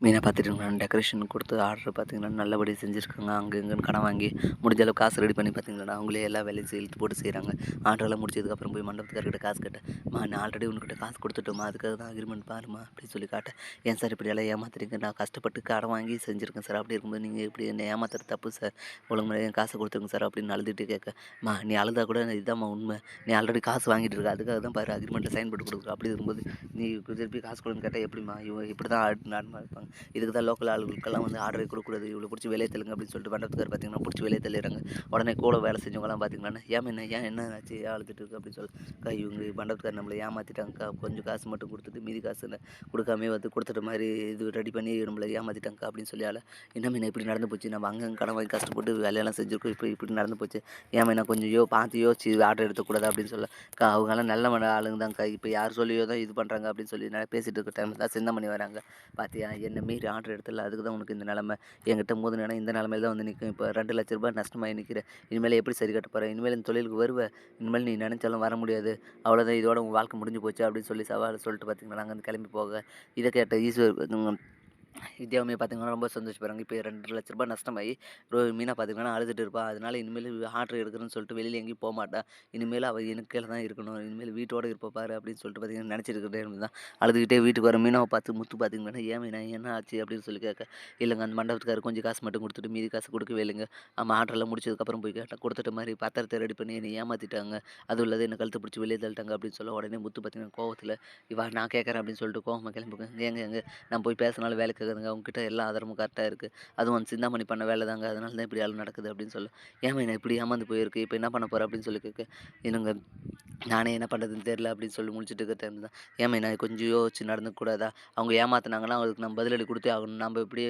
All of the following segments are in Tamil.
மெயினாக பார்த்துட்டிங்கன்னா டெக்கரேஷன் கொடுத்து ஆர்டர் பார்த்தீங்கன்னா நல்லபடியாக செஞ்சுருக்காங்க. அங்கே இங்கேன்னு கடன் வாங்கி முடிஞ்ச அளவுக்கு காசு ரெடி பண்ணி பார்த்தீங்கன்னா அவங்களே எல்லா வேலையும் செ- இழுத்து போட்டு செய்கிறாங்க ஆர்டரெல்லாம் முடிச்சதுக்கப்புறம் போய் மண்டபத்துக்காரர்கிட்ட காசு கேட்டேன். மா நான் ஆல்ரெடி உங்ககிட்ட காசு கொடுத்துட்டோமா அதுக்காக தான் அக்ரிமெண்ட் பாருமா அப்படின்னு சொல்லி காட்டேன். ஏன் சார் இப்படி எல்லாம் ஏமாத்துறீங்க? நான் கஷ்டப்பட்டு கடன் வாங்கி செஞ்சுருக்கேன் சார் அப்படி இருக்கும்போது நீங்கள் இப்படி என்ன ஏமாத்துற தப்பு சார் ஒழுங்கு என் காசை கொடுத்துருங்க சார் அப்படின்னு அழுதுட்டு கேட்க மா நீ அழுதா கூட இதுதான்மா உண்மை. நீ ஆல்ரெடி காசு வாங்கிட்டு இருக்க. அதுக்காக தான் பாரு அக்ரிமெண்ட்டில் சைன் போட்டு கொடுக்குற. அப்படி இருக்கும்போது நீ திருப்பி காசு கொடுன்னு கேட்டால் எப்படிம்மா? இவன் இப்படி தான் ஆட் நார்மலாக இருப்பாங்க இதுக்கு தான் லோக்கல் ஆளுகளுக்கெல்லாம் வந்து ஆர்டர் கொடுக்கூடாது இவ்வளோ பிடிச்சி வேலையை தெலுங்கு அப்படின்னு சொல்லிட்டு மண்டபத்துக்கார் பார்த்தீங்கன்னா பிடிச்சி வெளியே தள்ளிடுறாங்க. உடனே கூட வேலை செஞ்சவங்கலாம் பார்த்தீங்கன்னா ஏன் என்ன ஏன் என்ன ஆச்சு? ஏன் அழுதுட்டு இருக்கு? அப்படின்னு சொல்லி இவங்க மண்டபத்துக்கார் நம்மளை ஏமாற்றிட்டாங்கக்கா கொஞ்சம் காசு மட்டும் கொடுத்துட்டு மீதி காசு என்ன? கொடுக்காமே வந்து கொடுத்துட்ட மாதிரி இது ரெடி பண்ணி நம்மளை ஏமாற்றிட்டாங்கக்கா அப்படின்னு சொல்லி ஆள என்ன மீன் இப்படி நடந்து போச்சு? நம்ம அங்கே கடன் வாங்கி கஷ்டப்பட்டு வேலையெல்லாம் செஞ்சுருக்கோம். இப்போ இப்படி நடந்து போச்சு. ஏன் மீனா கொஞ்சம் யோ பார்த்து யோசிச்சு ஆர்டர் எடுத்துக்கூடாது? அப்படின்னு சொல்ல அக்கா அவங்கெல்லாம் நல்ல மன ஆளுங்க தான்க்கா இப்போ யார் சொல்லியோ தான் இது பண்ணுறாங்க அப்படின்னு சொல்லி நான் பேசிட்டு இருக்க டைம் தான் பண்ணி வராங்க. பார்த்தியா என்ன மீறி ஆர்டர் எடுத்துல அதுக்கு தான் உனக்கு இந்த நிலமை. என்கிட்ட மோது இந்த நிலமையில தான் வந்து நிற்கும் இப்போ ரெண்டு லட்ச ரூபாய் நஷ்டமாக நிற்கிறேன் இனிமேல் எப்படி சரி கட்ட போகிறேன் இனிமேல் இந்த தொழிலுக்கு வருவ? இனிமேல் நீ நினச்சாலும் வர முடியாது. அவ்வளோதான் இதோட உங்கள் வாழ்க்கை முடிஞ்சு போச்சு அப்படின்னு சொல்லி சவால் சொல்லிட்டு பார்த்தீங்கன்னா நாங்கள் வந்து கிளம்பி போக இதை கேட்ட ஈஸ்வர் வித்யாவுமே பார்த்தீங்கன்னா ரொம்ப சந்தோஷப்படுறாங்க இப்போ ரெண்டு லட்ச ரூபாய் நஷ்டமாகி ரோ மீனா பார்த்தீங்கன்னா அழுதுட்டு இருப்பா. அதனால் இனிமேல் ஆர்டர் எடுக்கிறேன்னு சொல்லிட்டு வெளியில் எங்கேயும் போக மாட்டா. இனிமேல் அவள் எனக்கு கீழே தான் இருக்கணும். இனிமேல் வீட்டோட இருப்பா பாரு அப்படின்னு சொல்லிட்டு பார்த்தீங்கன்னா நினச்சிட்டு தான். அழுதுகிட்டே வீட்டுக்கு வர மீனாவை பார்த்து முத்து பார்த்தீங்கன்னா ஏன் மீனா? என்ன ஆச்சு? அப்படின்னு சொல்லி கேட்க இல்லைங்க அந்த மண்டபத்துக்காரர் கொஞ்சம் காசு மட்டும் கொடுத்துட்டு மீதி காசு கொடுக்கவே இல்லைங்க. ஆமாம் ஆர்டர்லாம் முடிச்சதுக்கப்புறம் போய் கேட்டால் கொடுத்துட்ட மாதிரி பத்திரத்தை ரெடி பண்ணி என்னை ஏமாற்றிட்டாங்க அதுவும் இல்லாத என்னை கழுத்து பிடிச்சி வெளியே தள்ளிட்டாங்க அப்படின்னு சொல்ல உடனே முத்து பார்த்தீங்கன்னா கோவத்தில் இவா நான் கேட்குறேன் அப்படின்னு சொல்லிட்டு கோவமாக கிளம்புங்க. ஏங்க எங்க? நான் போய் பேசினாலும் வேலைக்கு கேட்குதுங்க அவங்ககிட்ட எல்லா ஆதாரமும் கரெக்டாக இருக்குது அதுவும் அந்த சிந்தாமணி பண்ண வேலை தாங்க. அதனால தான் இப்படி ஆள் நடக்குது அப்படின்னு சொல்ல. ஏன் என்ன இப்படி ஏமாந்து போயிருக்கு? இப்போ என்ன பண்ண போகிறேன் அப்படின்னு சொல்லி கேட்க என்னங்க நானே என்ன பண்ணுறதுன்னு தெரில அப்படின்னு சொல்லி முடிச்சுட்டு இருக்க டைம் தான் ஏமா நான் கொஞ்சம் யோசிச்சு நடந்துக்கூடாதா அவங்க ஏமாத்தினாங்கன்னா அவங்களுக்கு நம்ம பதிலடி கொடுத்தே ஆகணும். நம்ம இப்படியே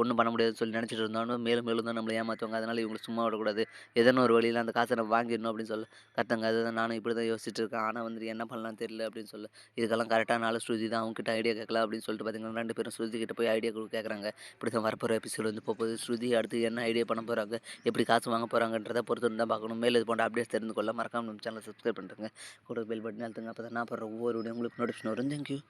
ஒன்றும் பண்ண முடியாதுன்னு சொல்லி நினச்சிட்டு இருந்தாலும் மேலும் மேலும் தான் நம்மளை ஏமாற்றுவாங்க அதனால் இவங்களை சும்மா விடக்கூடாது. ஏதோ ஒரு வழியில் அந்த காசை நம்ம வாங்கிடணும் அப்படின்னு சொல்ல. கரெக்டாங்க. அதுதான் நானும் இப்படி தான் யோசிச்சுட்டு இருக்கேன். ஆனால் வந்து என்ன பண்ணலாம் தெரியல அப்படின்னு சொல்ல. இதுக்கெல்லாம் கரெக்டான ஆள் ஸ்ருதி தான். அவங்ககிட்ட ஐடியா கேட்கலாம் அப்படின்னு சொல்லிட்டு பார்த்தீங்கன்னா ரெண்டு பேரும் ஸ்ருதி கிட்ட போய் ஐடியா கேட்குறாங்க இப்படி தான் வரப்போகிற எபிசோட் வந்து போகுது ஸ்ருதி அடுத்து என்ன ஐடியா பண்ண போகிறாங்க எப்படி காசு வாங்க போகிறாங்கன்றதை பொறுத்து தான் பார்க்கணும். மேலே இது போன்ற அப்டேட்ஸ் தெரிந்து கொள்ள மறக்காம நம்ம சேனலை சப்ஸ்கிரைப் பண்ணுறேங்க கூட பெல் பட்டன் அழுத்துங்க. அப்போ தான் நான் போகிற ஒவ்வொரு வீடியோ உங்களுக்கு நோட்டிஃபிகேஷன் வரும். தேங்க்யூ